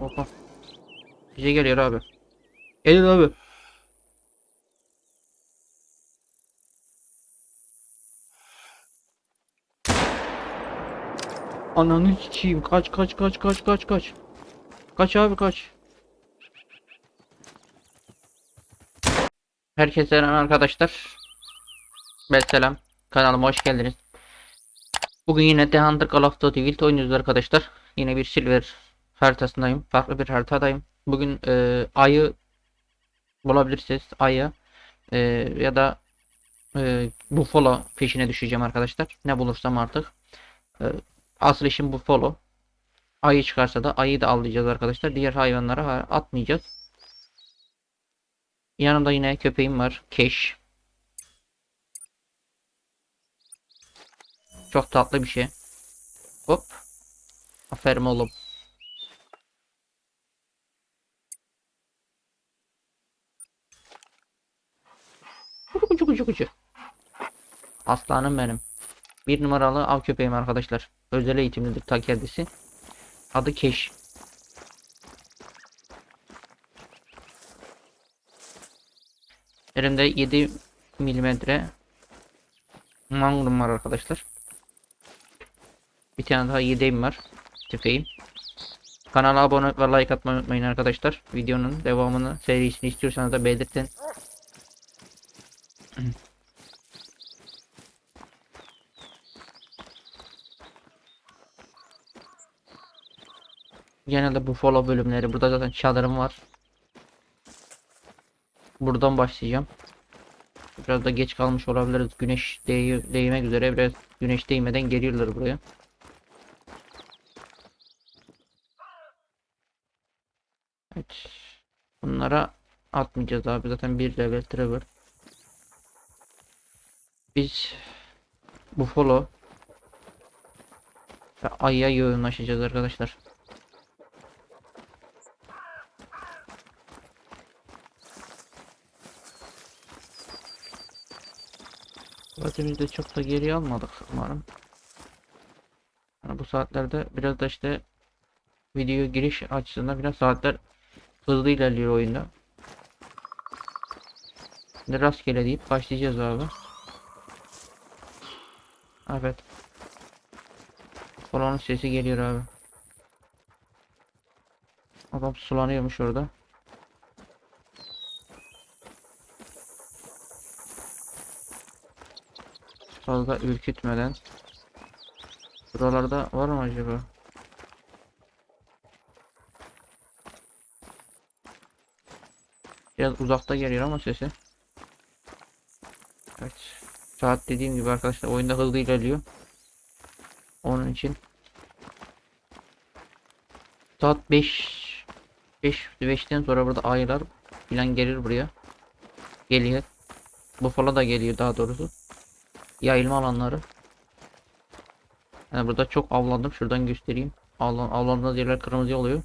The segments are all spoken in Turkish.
Oha. Bize geliyor abi. Gelin abi. Ananı sikeyim. Kaç kaç kaç kaç kaç kaç. Kaç abi kaç. Herkese selam arkadaşlar. Ben selam. Kanalıma hoş geldiniz. Bugün yine The Hunter Call of Duty Wild oynuyoruz arkadaşlar. Yine bir silver haritasındayım. Farklı bir haritadayım. Bugün e, ayı bulabilirsiniz. Ayı e, ya da e, Buffalo peşine düşeceğim arkadaşlar. Ne bulursam artık. E, asıl işim Buffalo. Ayı çıkarsa da ayıyı da avlayacağız arkadaşlar. Diğer hayvanlara ha- atmayacağız. Yanımda yine köpeğim var. Keş. Çok tatlı bir şey. Hop. Aferin oğlum. Kucu kucu kucu kucu. Aslanım benim. Bir numaralı av köpeğim arkadaşlar. Özel eğitimlidir ta kendisi. Adı Keş. Elimde 7 milimetre Magnum var arkadaşlar. Bir tane daha yedeğim var. Tüfeğim. Kanala abone ve like atmayı unutmayın arkadaşlar. Videonun devamını serisini istiyorsanız da belirtin. Genelde bu follow bölümleri. Burada zaten çadırım var. Buradan başlayacağım. Biraz da geç kalmış olabiliriz. Güneş deği değmek üzere. Biraz güneş değmeden geliyorlar buraya. Evet. Bunlara atmayacağız abi. Zaten bir level travel. Biz Buffalo ve Ay'a yoğunlaşacağız arkadaşlar. Vaktimizi de çok da geriye almadık umarım. Yani bu saatlerde biraz da işte video giriş açısından biraz saatler hızlı ilerliyor oyunda. Şimdi rastgele deyip başlayacağız abi. Evet. Kolonun sesi geliyor abi. Adam sulanıyormuş orada. Fazla ürkütmeden. Buralarda var mı acaba? Biraz uzakta geliyor ama sesi. Evet. Saat dediğim gibi arkadaşlar oyunda hızlı ilerliyor. Onun için saat 5 5 5'ten sonra burada aylar filan gelir buraya. Geliyor. Buffalo da geliyor daha doğrusu. Yayılma alanları. Yani burada çok avlandım. Şuradan göstereyim. Avlan, avlandığınız yerler kırmızı oluyor.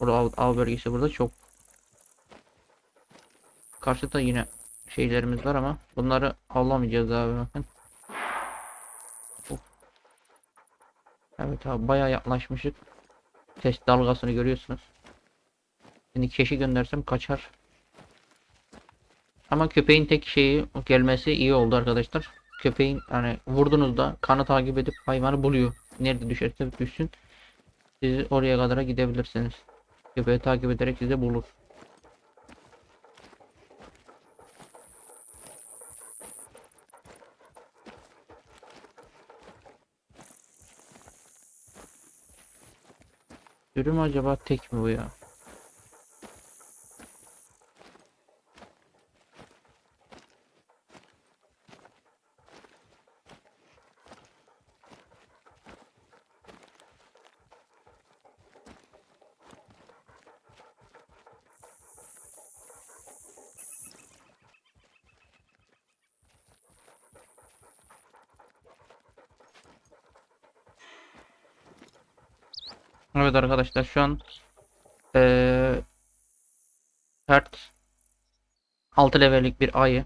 Burada av, av bölgesi burada çok. Karşıda yine şeylerimiz var ama bunları avlamayacağız abi bakın. Of. Evet abi bayağı yaklaşmışık. Ses dalgasını görüyorsunuz. Şimdi keşi göndersem kaçar. Ama köpeğin tek şeyi gelmesi iyi oldu arkadaşlar. Köpeğin hani vurduğunuzda kanı takip edip hayvanı buluyor. Nerede düşerse düşsün. Siz oraya kadar gidebilirsiniz. Köpeği takip ederek sizi bulur. Sürü acaba tek mi bu ya? Evet arkadaşlar şu an eee Hert 6 levellik bir ayı.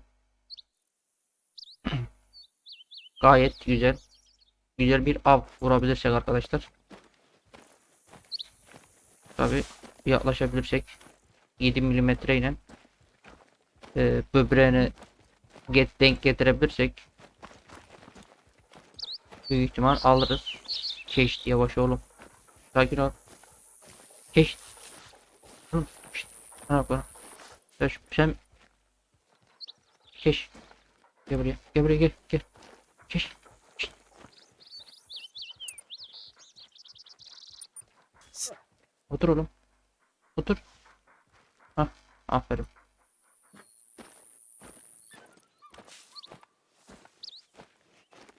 Gayet güzel. Güzel bir av vurabilirsek arkadaşlar. Tabi yaklaşabilirsek 7 milimetre ile e, böbreğine get denk getirebilirsek büyük ihtimal alırız. Keş yavaş oğlum. Sakin ol. Keş. Oğlum, şşt, Bana bana. Sen, sen Keş. Gel buraya. Gel buraya gel. Gel. Şşt. Otur oğlum. Otur. Hah. Aferin.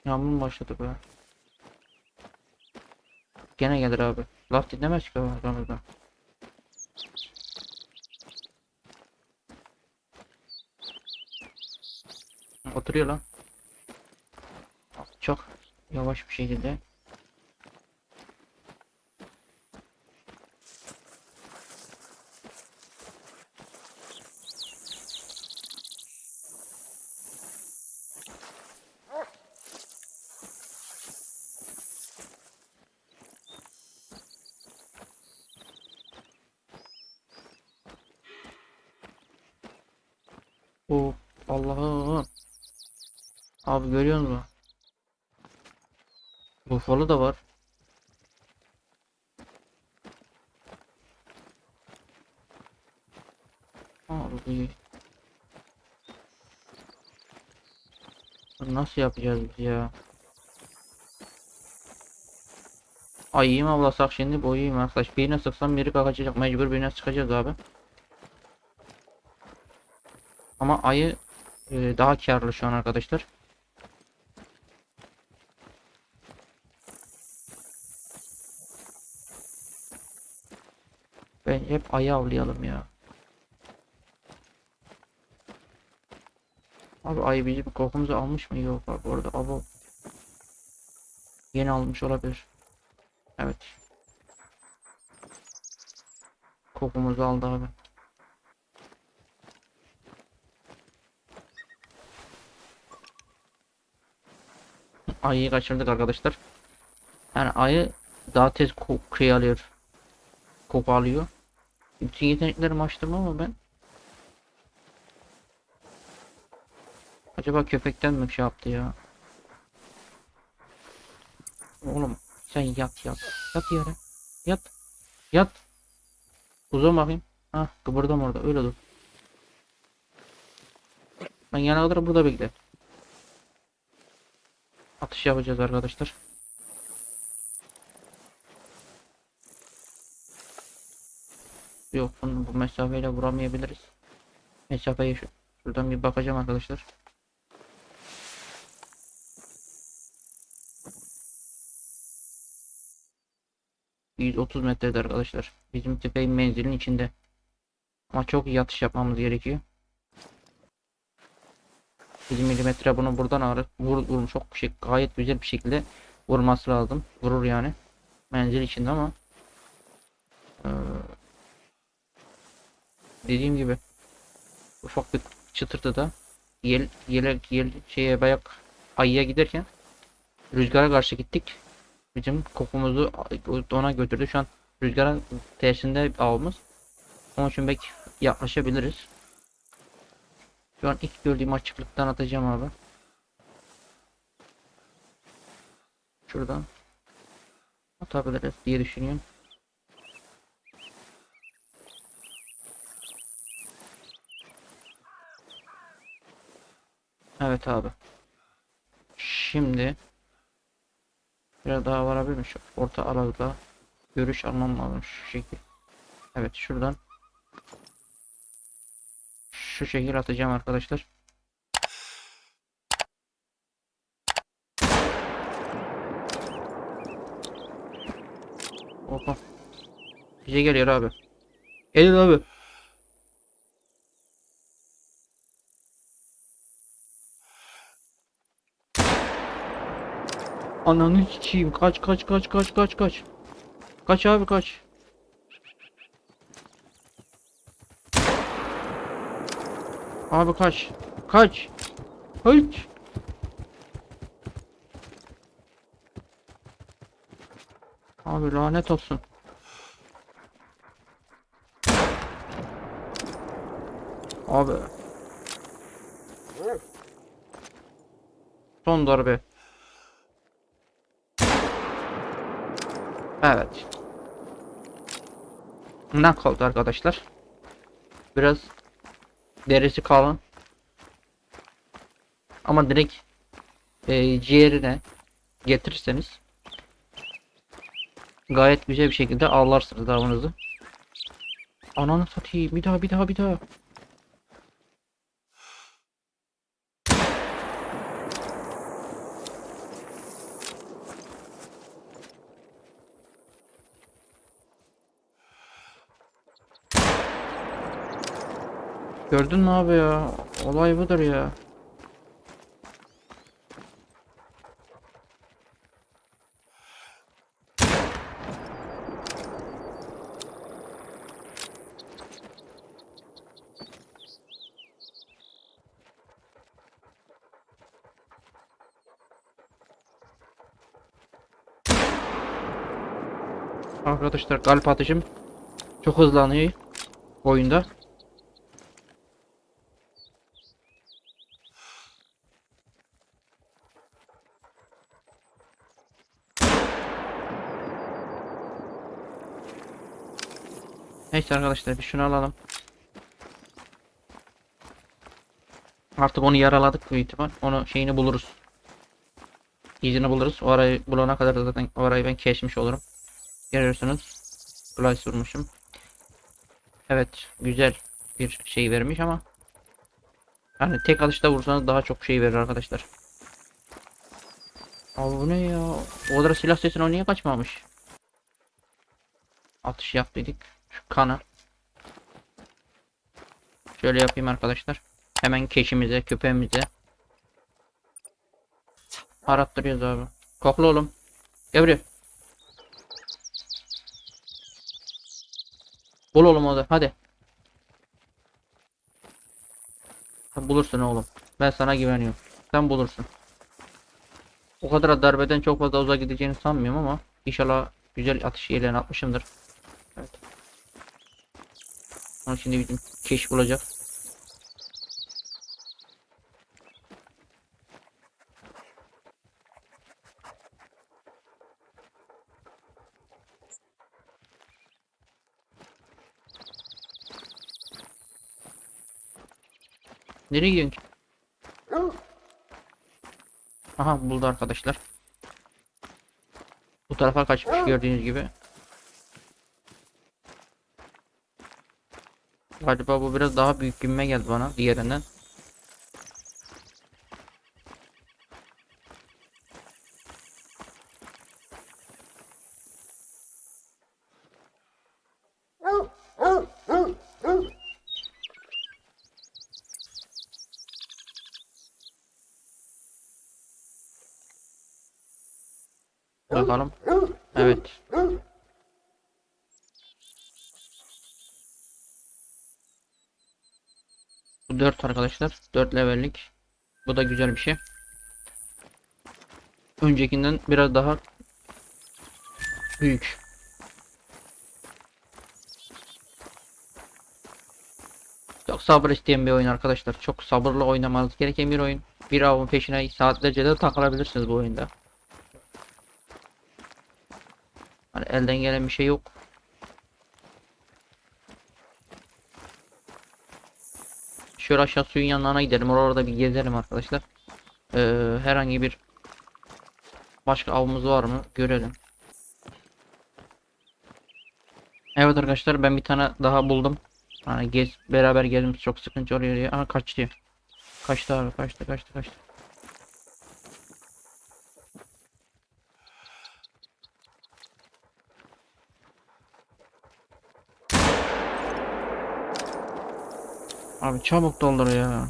Yağmur mu başladı be? Gene gelir abi. Laf dinlemez ki o aramızda. Oturuyor lan. Çok yavaş bir şekilde. O Allah'ım. Abi görüyor musun? Buffalo da var. Abi. Nasıl yapacağız biz ya? Ay mi avlasak şimdi mi arkadaş? Birine sıksam biri kaçacak mecbur birine sıkacağız abi. Ama ayı e, daha karlı şu an arkadaşlar. Ben hep ayı avlayalım ya. Abi ayı bizim kokumuzu almış mı? Yok abi orada abo. Yeni almış olabilir. Evet. Kokumuzu aldı abi. Ayıyı kaçırdık arkadaşlar. Yani ayı daha tez koku alıyor. Koku alıyor. Bütün yeteneklerimi açtım ama ben. Acaba köpekten mi şey yaptı ya? Oğlum sen yat yat. Yat yere. Yat. Yat. Uzan bakayım. Ha kıpırdım orada öyle dur. Ben yana kadar burada bekle. Atış yapacağız arkadaşlar. Yok bunu bu mesafeyle vuramayabiliriz. Mesafeyi şu, şuradan bir bakacağım arkadaşlar. ...130 metrede arkadaşlar. Bizim tepeyin menzilin içinde. Ama çok iyi atış yapmamız gerekiyor. 1 milimetre bunu buradan ağrı vur, vurmuş çok şey, gayet güzel bir şekilde vurması lazım. Vurur yani. Menzil içinde ama ee, dediğim gibi ufak bir çıtırtı da yel yele yel şeye bayak ayıya giderken rüzgara karşı gittik. Bizim kokumuzu ona götürdü. Şu an rüzgarın tersinde avımız. Onun için belki yaklaşabiliriz. Şu an ilk gördüğüm açıklıktan atacağım abi. Şuradan atabiliriz diye düşünüyorum. Evet abi. Şimdi biraz daha varabilir mi? Şu orta aralıkta görüş almam lazım şu şekil. Evet şuradan şu şekil atacağım arkadaşlar. Oha. Bize geliyor abi. Gelin abi. Ananı sikeyim. Kaç kaç kaç kaç kaç kaç. Kaç abi kaç. Abi kaç. Kaç. Kaç. Abi lanet olsun. Abi. Son darbe. Evet. Ne kaldı arkadaşlar? Biraz derisi kalın. Ama direkt e, ciğerine getirirseniz gayet güzel bir şekilde avlarsınız avınızı. Ananı satayım. Bir daha bir daha bir daha. Gördün mü abi ya? Olay budur ya. Arkadaşlar kalp atışım çok hızlanıyor oyunda. Neyse arkadaşlar bir şunu alalım. Artık onu yaraladık büyük ihtimal. Onu şeyini buluruz. İzini buluruz. O arayı bulana kadar da zaten o arayı ben kesmiş olurum. Görüyorsunuz. Flash vurmuşum. Evet güzel bir şey vermiş ama yani tek atışta vursanız daha çok şey verir arkadaşlar. Abi bu ne ya? O kadar silah sesine o niye kaçmamış? Atış yaptıydık. Şu kana. Şöyle yapayım arkadaşlar. Hemen keşimize, köpeğimize. Arattırıyoruz abi. Kokla oğlum. Gel buraya. Bul oğlum o da. Hadi. Bulursun oğlum. Ben sana güveniyorum. Sen bulursun. O kadar darbeden çok fazla uzağa gideceğini sanmıyorum ama inşallah güzel atış yerlerine atmışımdır. Evet. Ama şimdi bizim keş bulacak. Nereye gidiyorsun ki? Aha buldu arkadaşlar. Bu tarafa kaçmış gördüğünüz gibi. Galiba bu biraz daha büyük gibime geldi bana diğerinden. Bakalım. Evet. Bu 4 arkadaşlar. 4 levellik. Bu da güzel bir şey. Öncekinden biraz daha büyük. Çok sabır isteyen bir oyun arkadaşlar. Çok sabırlı oynamanız gereken bir oyun. Bir avın peşine saatlerce de takılabilirsiniz bu oyunda. Hani elden gelen bir şey yok. Şöyle aşağı suyun yanlarına gidelim. Orada bir gezelim arkadaşlar. Ee, herhangi bir başka avımız var mı? Görelim. Evet arkadaşlar ben bir tane daha buldum. Hani gez beraber gezmemiz çok sıkıntı oluyor diye. Aha kaçtı. Kaçtı abi kaçtı kaçtı kaçtı. Abi çabuk doldur ya.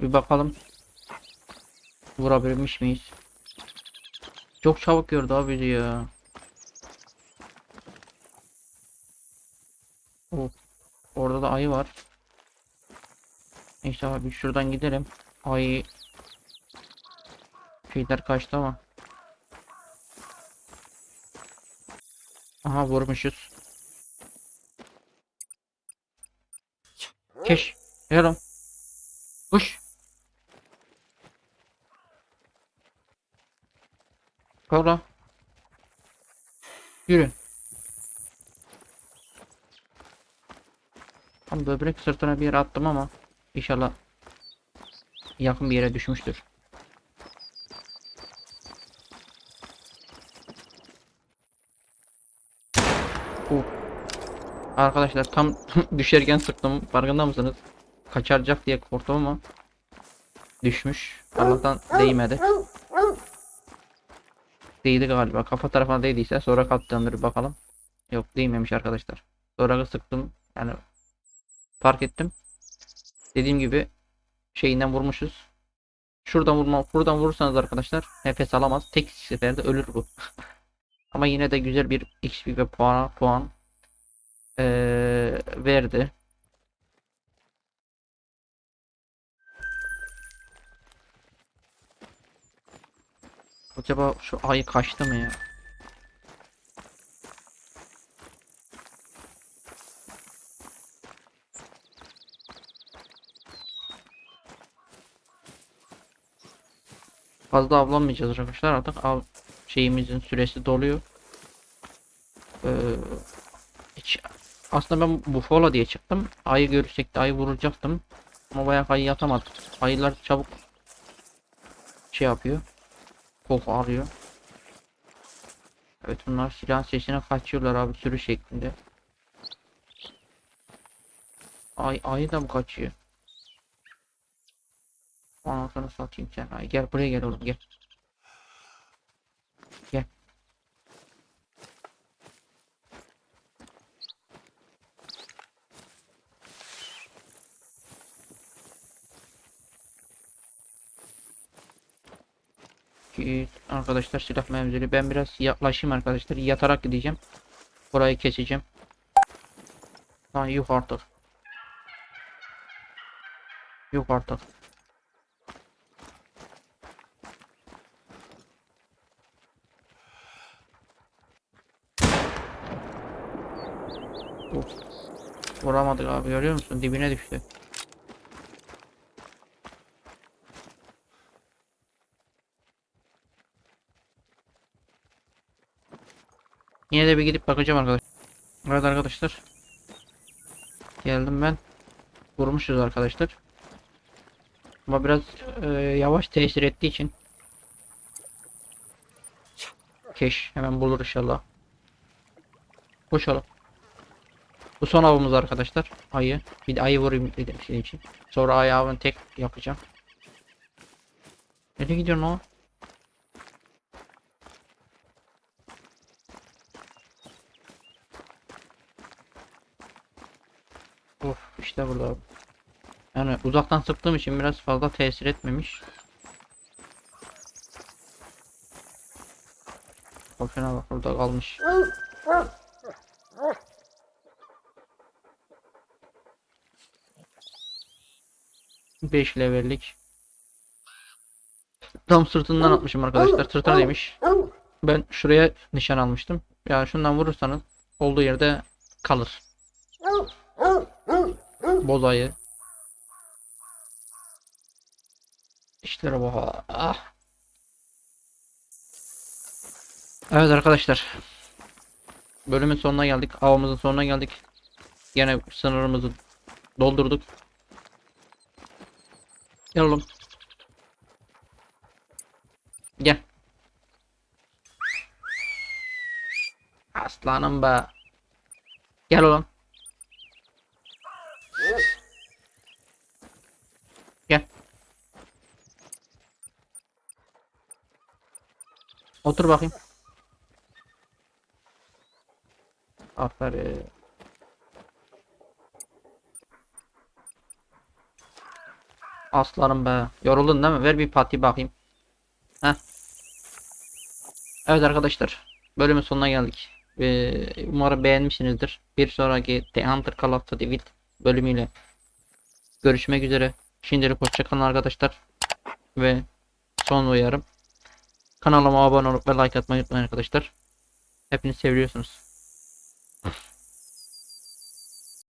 Bir bakalım. Vurabilmiş miyiz? Çok çabuk gördü abi ya. Of. Orada da ayı var. Neyse abi şuradan gidelim. Ayı Şeyler kaçtı ama. Aha vurmuşuz. Keş. Oğlum. Koş. Kola. Yürü. Tam böbrek sırtına bir yere attım ama inşallah yakın bir yere düşmüştür. Arkadaşlar tam düşerken sıktım. Farkında mısınız? Kaçaracak diye korktum ama düşmüş. Allah'tan değmedi. Değdi galiba. Kafa tarafına değdiyse sonra bir bakalım. Yok değmemiş arkadaşlar. Sonra sıktım. Yani fark ettim. Dediğim gibi şeyinden vurmuşuz. Şuradan vurma, buradan vurursanız arkadaşlar nefes alamaz. Tek seferde ölür bu. Ama yine de güzel bir XP ve puan puan eee, verdi. Acaba şu ay kaçtı mı ya? Fazla avlanmayacağız arkadaşlar artık av şeyimizin süresi doluyor. Ee, aslında ben Buffalo diye çıktım. Ayı görürsek de ayı vuracaktım. Ama bayağı ayı yatamadık. Ayılar çabuk şey yapıyor. Koku alıyor. Evet bunlar silah sesine kaçıyorlar abi sürü şeklinde. Ay ayı da mı kaçıyor? Anasını satayım sen. Ay gel buraya gel oğlum. Gel. Ki arkadaşlar silah menzili. Ben biraz yaklaşayım arkadaşlar. Yatarak gideceğim. Burayı keseceğim. Lan yuh artık. Yuh artık. Vuramadık abi görüyor musun? Dibine düştü. Yine de bir gidip bakacağım arkadaşlar. Evet arkadaşlar. Geldim ben. Vurmuşuz arkadaşlar. Ama biraz e, yavaş tesir ettiği için. Keş hemen bulur inşallah. Koşalım. Bu son avımız arkadaşlar. Ayı. Bir de ayı vurayım dedim şey için. Sonra ayağımı tek yapacağım. Nereye gidiyorsun o? İşte burada. Yani uzaktan sıktığım için biraz fazla tesir etmemiş. Boşuna bak burada kalmış. 5 levellik. Tam sırtından atmışım arkadaşlar. Sırtına demiş. Ben şuraya nişan almıştım. Ya şundan vurursanız olduğu yerde kalır. Bozayı. İşlere bak. Ah. Evet arkadaşlar. Bölümün sonuna geldik. Avımızın sonuna geldik. Yine sınırımızı doldurduk. Gel oğlum. Gel. Aslanım be. Gel oğlum. Gel. Otur bakayım. Aferin. Aslanım be. Yoruldun değil mi? Ver bir pati bakayım. Heh. Evet arkadaşlar. Bölümün sonuna geldik. Ee, umarım beğenmişsinizdir. Bir sonraki The Hunter Call of Duty Wild bölümüyle görüşmek üzere. Şimdilik hoşçakalın arkadaşlar. Ve son uyarım. Kanalıma abone olup ve like atmayı unutmayın arkadaşlar. Hepiniz seviyorsunuz.